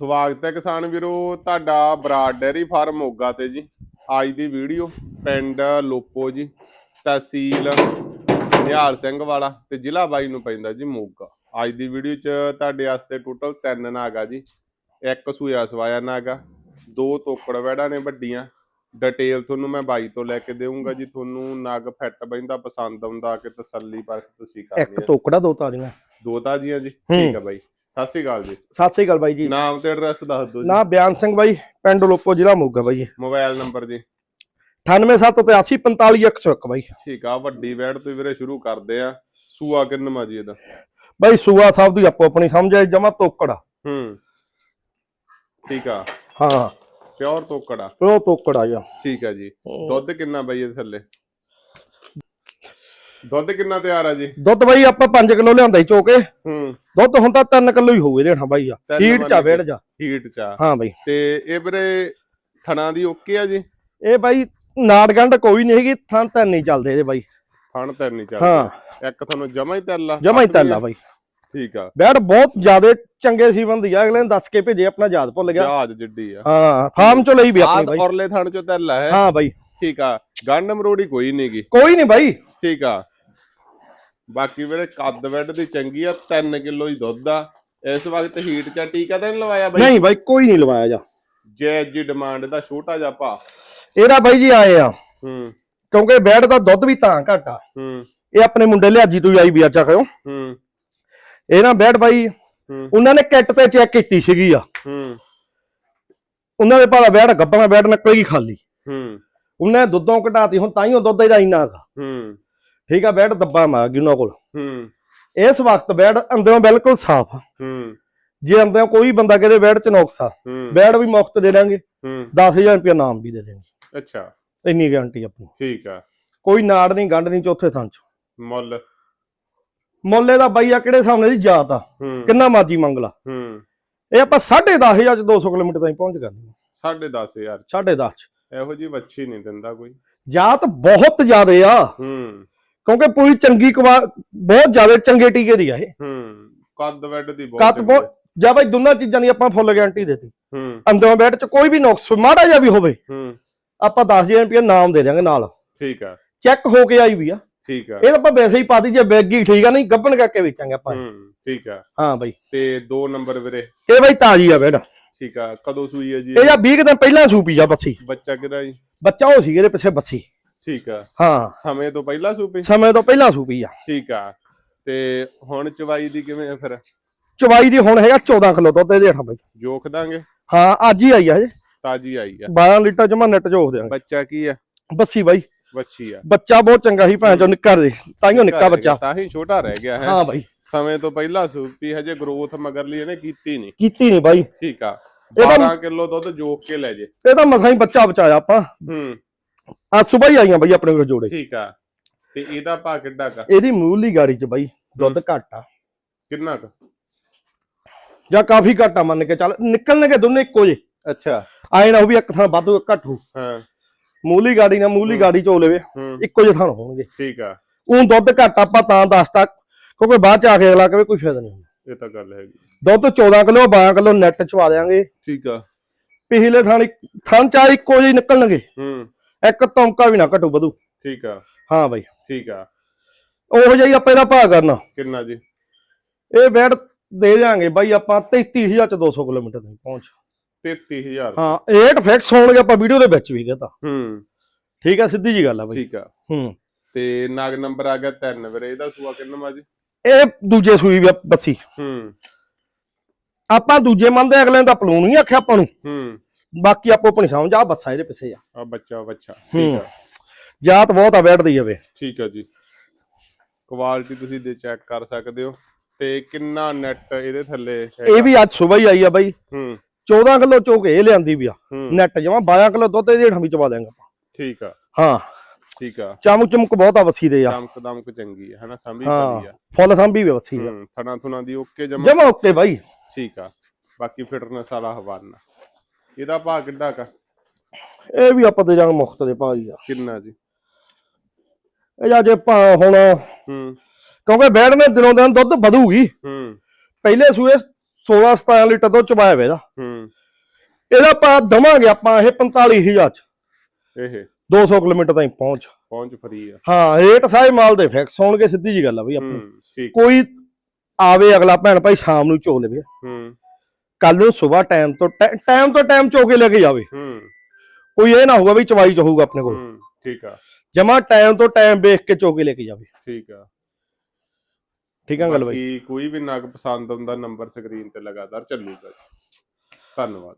ਸਵਾਗਤ ਹੈ ਕਿਸਾਨ ਵੀਰੋ ਤੁਹਾਡਾ ਬਰਾਡ ਡੈਰੀ ਫਾਰਮ ਮੋਗਾ ਤੇ ਜੀ। ਅੱਜ ਦੀ ਵੀਡੀਓ ਪਿੰਡ ਲੋਪੋ ਜੀ ਤਹਿਸੀਲ ਨਿਹਾਲ ਸਿੰਘ ਵਾਲਾ ਤੇ ਜ਼ਿਲ੍ਹਾ ਬਾਈ ਨੂੰ ਪੈਂਦਾ ਜੀ ਮੋਗਾ। ਅੱਜ ਦੀ ਵੀਡੀਓ 'ਚ ਤੁਹਾਡੇ ਵਾਸਤੇ ਟੋਟਲ ਤਿੰਨ ਨਾਗਾ ਜੀ। ਇੱਕ ਸੂਆ ਸਵਾਇਆ ਨਾਗਾ ਦੋ ਤੋਕੜ ਵੈੜਾਂ ਨੇ ਵੱਡੀਆਂ। ਡਿਟੇਲ ਤੁਹਾਨੂੰ ਮੈਂ ਬਾਈ ਤੋਂ ਲੈ ਕੇ ਦੇਵਾਂਗਾ ਜੀ। ਤੁਹਾਨੂੰ ਨਗ ਫਿੱਟ ਬੈਂਦਾ ਪਸੰਦ ਆਉਂਦਾ ਕਿ ਤਸੱਲੀ ਪਰ ਤੁਸੀਂ ਇੱਕ ਕਰਨੀ ਹੈ ਟੋਕੜਾ ਦੋ ਤਾਰੀਆਂ ਦੋ ਤਾਜੀਆਂ ਜੀ। ਠੀਕ ਹੈ ਬਾਈ। ਸਤਿ ਸ਼੍ਰੀ ਅਕਾਲ ਜੀ। ਸਤਿ ਸ੍ਰੀ ਅਕਾਲ ਬਾਈ ਜੀ। ਨਾਮ ਤੇ ਐਡਰੈਸ ਦੱਸ ਦਿਓ ਜੀ। ਨਾ ਬਿਆਨ ਸਿੰਘ ਬਾਈ ਪਿੰਡ ਲੋਪੋ ਜ਼ਿਲ੍ਹਾ ਮੋਗਾ ਬਾਈ। ਮੋਬਾਈਲ ਨੰਬਰ ਜੀ। 9878845101 ਬਾਈ। ਠੀਕ ਆ ਵੱਡੀ ਵੈੜ ਤੋਂ ਵੀਰੇ ਸ਼ੁਰੂ ਕਰਦੇ ਆ। ਸੂਆ ਕਿੰਨਵਾ ਜੀ ਇਹਦਾ। ਬਾਈ ਸੂਆ ਸਾਹਿਬ ਦੀ ਆਪੋ ਆਪਣੀ ਸਮਝ ਆਈ ਜਮਾ ਤੋਕੜਾ ਹੂੰ। ਠੀਕ ਆ। ਹਾਂ। ਪਿਓਰ ਤੋਕੜਾ ਉਹ ਤੋਕੜਾ ਜਾ ਠੀਕ ਆ ਜੀ। ਦੁੱਧ ਕਿੰਨਾ ਬਈ ਇਹਦੇ ਥੱਲੇ? ਦੁੱਧ ਕਿੰਨਾ ਤਿਆਰ ਆ ਜੀ? ਦੁੱਧ ਬਾਈ ਆਪਾਂ 5 ਕਿਲੋ ਲਿਆਂਦਾ ਹੀ ਚੋਕੇ। ਹੂੰ। ਦੁੱਧ ਹੁਣ ਤਾਂ 3 ਕਿਲੋ ਹੀ ਹੋਵੇ ਲੈਣਾ ਬਾਈ ਆ। ਹੀਟ ਚਾ। ਵੇੜ ਜਾ ਹੀਟ ਚ ਹਾਂ ਬਾਈ। ਤੇ ਇਹ ਵੀਰੇ ਥਣਾ ਦੀ ਓਕੇ ਆ ਜੀ? ਇਹ ਬਾਈ ਨਾੜ ਗੰਢ ਕੋਈ ਨਹੀਂ ਹੈਗੀ ਥਾਂ ਤਾਂ ਨਹੀਂ ਚੱਲਦੇ ਇਹਦੇ ਬਾਈ। ਫਣ ਤੇ ਨਹੀਂ ਹਾਂ ਚੱਲਦਾ ਇੱਕ ਤੁਹਾਨੂੰ ਜਮਾ ਹੀ ਤੈਲਾ ਜਮਾ ਹੀ ਤੈਲਾ ਬਾਈ। ਠੀਕ ਆ। ਬੈੜ ਬਹੁਤ ਜ਼ਿਆਦੇ ਚੰਗੇ ਸੀ ਬੰਦੀ ਆ ਅਗਲੇ ਨੇ ਦੱਸ ਕੇ ਭੇਜੇ ਆਪਣਾ ਯਾਦ ਭੁੱਲ ਗਿਆ। ਜਹਾਜ਼ ਜਿੱਡੀ ਆ। ਹਾਂ ਫਾਰਮ ਚੋਂ ਲਈ ਵੀ ਆਪਣੀ ਬਾਈ। ਔਰਲੇ ਥਣ ਚੋਂ ਤੈਲਾ ਹੈ ਹਾਂ ਬਾਈ। ਠੀਕ ਆ। ਗੰਡ ਮਰੋੜੀ ਕੋਈ ਨਹੀਂਗੀ ਕੋਈ ਨਹੀਂ ਬਾਈ। ਠੀਕ ਆ। ਬਾਕੀ ਵੀਰੇ ਕੱਦ ਵੈਡ ਦੀ ਚੰਗੀ ਆ 3 ਕਿਲੋ ਹੀ ਦੁੱਧ ਆ। ਇਸ ਵਕਤ ਹੀਟ ਚ ਆ, ਟੀਕਾ ਤਾਂ ਨਹੀਂ ਲਵਾਇਆ ਬਾਈ? ਨਹੀਂ ਬਾਈ ਕੋਈ ਨਹੀਂ ਲਵਾਇਆ ਜਾ। ਜੈ ਜੀ ਡਿਮਾਂਡ ਦਾ ਛੋਟਾ ਜਿਹਾ ਭਾ। ਇਹਦਾ ਬਾਈ ਜੀ ਆਏ ਆ। ਹੂੰ। ਕਿਉਂਕਿ ਬੈਡ ਦਾ ਦੁੱਧ ਵੀ ਤਾਂ ਘੱਟ ਆ। ਹੂੰ। ਇਹ ਆਪਣੇ ਮੁੰਡੇ ਲਿਆਜੀ ਤੋਂ ਹੀ ਆਈ ਵੀ ਅੱਛਾ ਖਾਓ। ਹੂੰ। ਇਹ ਨਾ ਬੈਡ ਬਾਈ ਹੂੰ। ਉਹਨਾਂ ਨੇ ਕਿੱਟ ਤੇ ਚੈੱਕ ਕੀਤੀ ਸੀਗੀ ਆ। ਹੂੰ। ਉਹਨਾਂ ਦੇ ਭਾਲਾ ਬੈਡ ਗੱਬਾਂ ਬੈਡ ਨਿਕਲੇਗੀ ਖਾਲੀ। ਹੂੰ। ਉਹਨੇ ਦੁੱਧੋਂ ਘਟਾਤੀ ਹੁਣ ਤਾਈਓ ਦੁੱਧ ਇਹਦਾ ਇੰਨਾ ਹੈਗਾ ਹੂੰ। ਠੀਕ ਆ ਬੈਡ ਦੱਬਾ ਮਾਰ ਗਈ ਉਹਨਾਂ ਕੋਲ। ਹੂੰ। ਇਸ ਵਕਤ ਬੈਡ ਅੰਦਰੋਂ ਬਿਲਕੁਲ ਸਾਫ਼ ਆ। ਹੂੰ। ਜੇ ਅੰਦਰੋਂ ਕੋਈ ਬੰਦਾ ਕਿਤੇ ਬੈਡ ਚ ਨੁਕਸ ਆ ਹੂੰ। ਬੈਡ ਵੀ ਮੁਫਤ ਦੇ ਦਾਂਗੇ ਹੂੰ। 10000 ਰੁਪਏ ਨਾਮ ਵੀ ਦੇ ਦੇਣਗੇ। ਅੱਛਾ। ਇੰਨੀ ਗਾਰੰਟੀ ਆਪਣੀ। ਠੀਕ ਆ। ਕੋਈ ਨਾੜ ਨਹੀਂ ਗੰਢ ਨਹੀਂ ਚੌਥੇ ਥਾਂ ਚ। ਮੁੱਲ? ਮੁੱਲੇ ਦਾ ਬਾਈ ਆ ਕਿਹੜੇ ਸਾਹਮਣੇ ਦੀ ਜਾਤ ਆ? ਕਿੰਨਾ ਮਰਜ਼ੀ ਮੰਗ ਲਾ। ਹੂੰ। ਇਹ ਆਪਾਂ 10500 ਚ 200 ਕਿਲੋਮੀਟਰ ਤਾਈਂ ਪਹੁੰਚ ਕਰਨੀ ਸਾਢੇ ਦਸ ਹਜ਼ਾਰ 10.5 ਚ। ਇਹੋ ਜੀ ਵੱਛੀ ਨਹੀਂ ਦਿੰਦਾ ਕੋਈ। ਜਾਤ ਬਹੁਤ ਜ਼ਿਆਦੇ ਆ। ਹੂੰ। ਕਿਉਂਕਿ ਪੂਰੀ ਚੰਗੀ ਕਵਾ ਬਹੁਤ ਜ਼ਿਆਦਾ ਚੰਗੇ ਟੀਕੇ ਦੀ ਆ ਇਹ। ਹੂੰ ਕੱਦ ਵੈਡ ਦੀ ਬਹੁਤ ਚੰਗੀ ਬਹੁਤ ਜਾਂ ਬਾਈ ਦੋਨਾਂ ਚੀਜ਼ਾਂ ਦੀ ਆਪਾਂ ਫੁੱਲ ਗਾਰੰਟੀ ਦੇਤੀ। ਹੂੰ। ਅੰਦਰੋਂ ਬੈਠ ਚ ਕੋਈ ਵੀ ਨੁਕਸ ਮਾੜਾ ਜਿਹਾ ਵੀ ਹੋਵੇ ਹੂੰ। ਆਪਾਂ 10000 ਰੁਪਏ ਨਾਮ ਦੇ ਦਿਆਂਗੇ ਨਾਲ। ਠੀਕ ਆ। ਚੈੱਕ ਹੋ ਕੇ ਆਈ ਵੀ ਆ। ਠੀਕ ਆ। ਇਹ ਆਪਾਂ ਵੈਸੇ ਹੀ ਪਾਤੀ ਜੇ ਬੈਗੀ ਠੀਕ ਆ ਨਹੀਂ ਗੱਬਣ ਕਰਕੇ ਵੇਚਾਂਗੇ ਆਪਾਂ। ਹੂੰ ਠੀਕ ਆ। ਹਾਂ ਬਾਈ। ਤੇ ਦੋ ਨੰਬਰ ਵੀਰੇ। ਇਹ ਬਾਈ ਤਾਜੀ ਆ ਬੈਡ ਠੀਕ ਆ ਕਦੋਂ ਸੂਈ ਹੈ ਜੀ? ਇਹ ਜਾਂ 20 ਦਿਨ ਪਹਿਲਾਂ ਸੂਪੀ ਜਾ ਬੱਸੀ। ਬੱਚਾ ਕਿਹੜਾ ਜੀ? ਬੱਚਾ ਉਹ ਸੀ ਇਹਦੇ ਪਿੱਛੇ ਬੱਸੀ। ਠੀਕ ਆ। ਹਾਂ। ਸਮੇਂ ਤੋਂ ਪਹਿਲਾਂ ਸੂਪੀ? ਸਮੇਂ ਤੋਂ ਪਹਿਲਾਂ ਸੂਪੀ ਆ। ਠੀਕ ਆ। ਤੇ ਹੁਣ ਚਵਾਈ ਦੀ ਕਿਵੇਂ ਆ ਫਿਰ? ਚਵਾਈ ਦੀ ਹੁਣ ਹੈਗਾ 14 ਕਿਲੋ ਦੁੱਧ ਇਹਦੇ ਹੇਠਾਂ ਬਾਈ ਜੋਖ ਦਾਂਗੇ? ਹਾਂ ਅੱਜ ਹੀ ਆਈ ਆ ਹਜੇ ਤਾਜੀ ਆਈ ਆ। 12 ਲੀਟਰ ਜਮਾ ਨੈਟ ਜੋਖ ਦਿਆਂਗੇ ਬੱਚਾ ਕੀ ਆ? ਬੱਸੀ ਬਾਈ। ਵੱਛੀ ਆ। ਬੱਚਾ ਬਹੁਤ ਚੰਗਾ ਸੀ ਭੈਣ ਚੋ ਨਿੱਕਾ ਦੇ ਤਾਈਓ ਨਿੱਕਾ ਬੱਚਾ। ਤਾਂ ਹੀ ਛੋਟਾ ਰਹਿ ਗਿਆ ਹੈ। ਹਾਂ ਬਾਈ। ਸਮੇਂ ਤੋਂ ਪਹਿਲਾਂ ਸੂਪੀ ਹਜੇ ਗਰੋਥ ਮਗਰਲੀ ਇਹਨੇ ਕੀਤੀ ਨਹੀਂ। ਕੀਤੀ ਨਹੀਂ ਬਾਈ। ਠੀਕ ਆ। ਇਹਦਾ- 12 ਕਿਲੋ ਦੁੱਧ ਜੋਖ ਕੇ ਲੈ ਜੇ। ਇਹ ਤਾਂ ਮਸਾਂ ਹੀ ਬੱਚਾ ਬਚਾਇਆ ਆਪਾਂ। ਹੂੰ। ਆ ਸਵੇਰ ਹੀ ਆਈਆਂ ਬਾਈ ਆਪਣੇ ਕੋਲ ਜੋੜੇ। ਠੀਕ ਆ। ਤੇ ਇਹਦਾ ਭਾ ਕਿੱਡਾ ਕਾ ਇਹਦੀ ਮੂਲੀ ਗਾੜੀ ਚ ਬਾਈ ਦੁੱਧ ਘੱਟ ਆ। ਕਿੰਨਾ ਕ? ਜਾਂ ਕਾਫੀ ਘੱਟ ਆ ਮੰਨ ਕੇ ਚੱਲ ਨਿਕਲਣਗੇ ਦੋਨੇ ਇੱਕੋ ਜੇ ਅੱਛਾ। ਆਏ ਨਾ ਉਹ ਵੀ ਇੱਕ ਥਾਂ ਵੱਧ ਘੱਟ ਹੋ। ਹਾਂ। ਮੂਲੀ ਗਾੜੀ ਨਾਲ ਮੂਲੀ ਗਾੜੀ ਚ ਲਵੇ ਇੱਕੋ ਜਿਹੇ ਥਾਂ ਹੋਣਗੇ। ਠੀਕ ਆ। ਉਹ ਦੁੱਧ ਘੱਟ ਆਪਾਂ ਤਾਂ ਦੱਸਤਾ ਕਿਉਂਕਿ ਬਾਅਦ ਚ ਆ ਕੇ ਅਗਲਾ ਕਵੇ ਕੋਈ ਫਾਇਦਾ ਨਹੀਂ ਇਹ ਤਾਂ ਗੱਲ ਹੈਗੀ। ਦੁੱਧ 14 ਕਿਲੋ 12 ਕਿਲੋ ਨੈਟ ਚਵਾ ਦੇਾਂਗੇ ਠੀਕ ਆ। ਪਿਛਲੇ ਥਾਂ ਥਾਂ ਚਾ ਇੱਕੋ ਜਿਹੇ ਨਿਕਲਣਗੇ। ਹੂੰ। ਇੱਕ ਤੌਂਕਾ ਵੀ ਨਾ ਘਟੂ ਵਧੂ। ਠੀਕ ਆ। ਹਾਂ ਬਾਈ। ਠੀਕ ਆ। ਉਹੋ ਜਿਹਾ ਹੀ ਆਪਾਂ ਇਹਦਾ ਭਾਅ ਕਰਨਾ। ਕਿੰਨਾ ਜੀ? ਇਹ ਬੈਡ ਦੇ ਜਾਾਂਗੇ ਬਾਈ ਆਪਾਂ 33000 ਚ 200 ਕਿਲੋਮੀਟਰ ਤਾਈਂ ਪਹੁੰਚ। 33000 ਹਾਂ ਰੇਟ ਫਿਕਸ ਹੋਣਗੇ ਆਪਾਂ ਵੀਡੀਓ ਦੇ ਵਿੱਚ ਵੀ ਕਹਤਾ ਹੂੰ। ਠੀਕ ਆ ਸਿੱਧੀ ਜੀ ਗੱਲ ਆ ਬਾਈ। ਠੀਕ ਆ। ਹੂੰ। ਤੇ ਨਾਗ ਨੰਬਰ ਆ ਗਿਆ 3 ਵੀਰੇ ਇਹਦਾ ਸੂਆ ਕਿੰਨਾ ਜੀ? ਇਹ ਦੂਜੇ ਸੂਈ ਵੀ ਬੱਸੀ। ਹੂੰ। ਆਪਾਂ ਦੂਜੇ ਮੰਨਦੇ ਅਗਲੇ ਦਾ ਪਲੂਣ ਨਹੀਂ ਆਖਿਆ ਆਪਾਂ ਨੂੰ। ਹੂੰ। ਬਾਕੀ ਆਪੋ ਆਪਣੀ ਸਮਝ ਆ ਬੱਸਾ ਇਹਦੇ ਪਿੱਛੇ ਆ। ਆ ਬੱਚਾ ਬੱਚਾ। ਠੀਕ। ਆ। ਜਾਤ ਬਹੁਤ ਆ ਬੈਠਦੀ ਜਾਵੇ। ਠੀਕ ਆ ਜੀ। ਕੁਆਲਿਟੀ ਤੁਸੀਂ ਦੇ ਚੈੱਕ ਕਰ ਸਕਦੇ ਹੋ। ਤੇ ਕਿੰਨਾ ਨੈਟ ਇਹਦੇ ਥੱਲੇ? ਇਹ ਵੀ ਅੱਜ ਸਵੇਰ ਹੀ ਆਈ ਆ ਬਾਈ। ਹੂੰ। 14 ਕਿਲੋ ਚੋਕ ਇਹ ਲਿਆਂਦੀ ਵੀ ਆ। ਨੈਟ ਜਮਾ 12 ਕਿਲੋ ਦੁੱਧ ਇਹਦੇ ਹੇਠਾਂ ਵੀ ਚਵਾ ਦੇਾਂਗੇ ਆਪਾਂ। ਠੀਕ ਆ। ਹਾਂ। ਠੀਕ ਆ। ਚਮਕ ਚਮਕ ਬਹੁਤ ਆ ਵੱਸੀ ਦੇ ਆ। ਦਮਕ ਦਮਕ ਚੰਗੀ ਹੈ ਹਨਾ? ਸੰਭੀ ਹਾਂ। ਪਈ ਆ। ਫੁੱਲ ਸੰਭੀ ਵੀ ਵੱਸੀ ਆ ਥਣਾ ਥੁਣਾ ਦੀ ਓਕੇ ਜਮਾ। ਜਮਾ ਉੱਤੇ ਬਾਈ। ਠੀਕ ਆ। ਬਾਕੀ ਫਿਟਨੈਸ ਵਾਲਾ ਹਵਾਨਾ। ਇਹਦਾ ਭਾਅ ਕਿੱਡਾ ਕਾ ਇਹ ਵੀ ਆਪਾਂ ਦੇ ਜਾਾਂਗੇ ਮੁਖਤ ਦੇ ਭਾਅ ਜੀ ਆ। ਕਿੰਨਾ ਜੀ? ਇਹ ਜਾ ਜੇ ਭਾਅ ਹੁਣ ਹੂੰ। ਕਿਉਂਕਿ ਬੈੜ ਨੇ ਦਿਨੋਂ ਦਿਨ ਦੁੱਧ ਵਧੂਗੀ। ਹੂੰ। ਪਹਿਲੇ ਸੂਏ 16 17 ਲੀਟਰ ਤੋਂ ਚਵਾਇਆ ਵੇ ਇਹਦਾ। ਹੂੰ। ਇਹਦਾ ਆਪਾਂ ਦਵਾਂਗੇ ਆਪਾਂ ਇਹ 45000 ਚ। ਇਹ? 200 ਕਿਲੋਮੀਟਰ ਤਾਈਂ ਪਹੁੰਚ। ਪਹੁੰਚ ਫਰੀ ਆ। ਹਾਂ ਰੇਟ ਸਾਰੇ ਮਾਲ ਦੇ ਫਿਕਸ ਹੋਣਗੇ ਸਿੱਧੀ ਜੀ ਗੱਲ ਆ ਬਈ ਆਪਣੀ। ਹੂੰ ਕੋਈ ਆਵੇ ਅਗਲਾ ਭੈਣ ਭਾਈ ਸ਼ਾਮ ਨੂੰ ਚੋ ਲਵੇ। ਹੂੰ। ਕੱਲ ਨੂੰ ਸਵੇਰ ਟਾਈਮ ਤੋਂ ਟਾਈਮ ਤੋਂ ਟਾਈਮ ਚੋ ਕੇ ਲੈ ਕੇ ਜਾਵੇ। ਹੂੰ। ਕੋਈ ਇਹ ਨਾ ਹੋਊਗਾ ਵੀ ਚਵਾਈ ਚ ਹੋਊਗਾ ਆਪਣੇ ਕੋਲ। ਹੂੰ ਠੀਕ ਆ। ਜਮਾ ਟਾਈਮ ਤੋਂ ਟਾਈਮ ਵੇਖ ਕੇ ਚੋ ਕੇ ਲੈ ਕੇ ਜਾਵੇ। ਠੀਕ ਆ। ਠੀਕ ਆ ਗੱਲ ਬਾਈ। ਕੋਈ ਵੀ ਨਗ ਪਸੰਦ ਆਉਂਦਾ ਨੰਬਰ ਸਕਰੀਨ ਤੇ ਲਗਾਤਾਰ ਚੱਲੂਗਾ। ਧੰਨਵਾਦ।